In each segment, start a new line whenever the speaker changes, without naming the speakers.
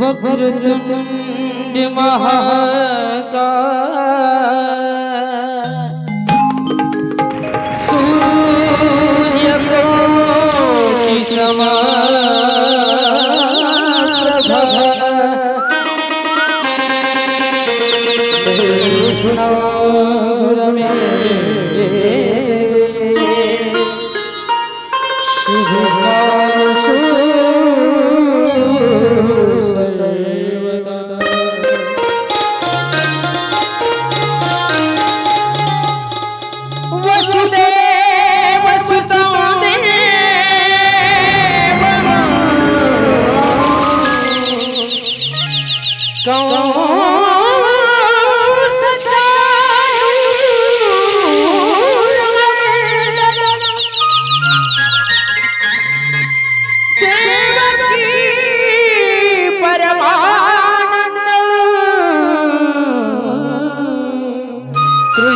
वक्रतुंड महाकाय। सूर्यकोटि रमे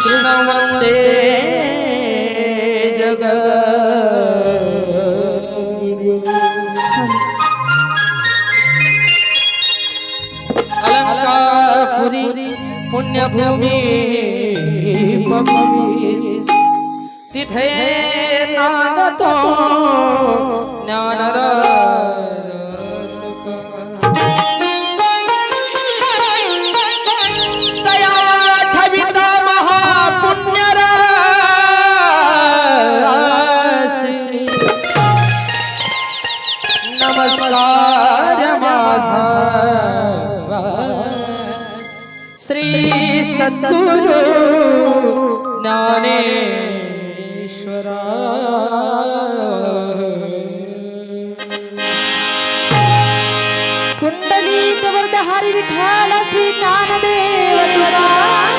કૃણવતે જગ. અલંકાપુરી પુણ્યભૂમિ તિથે નાન તો જ્ઞાન सद्गुरु। ज्ञानेश्वरा।
कुंडली हरी विठ्ठल श्री ज्ञानदेव तुकाराम.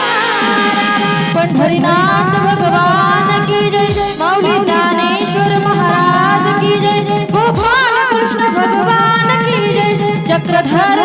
पंढरीनाथ भगवान की जय माऊली ज्ञानेश्वर महाराज की जय गोपाल कृष्ण भगवान की जय। चक्रधर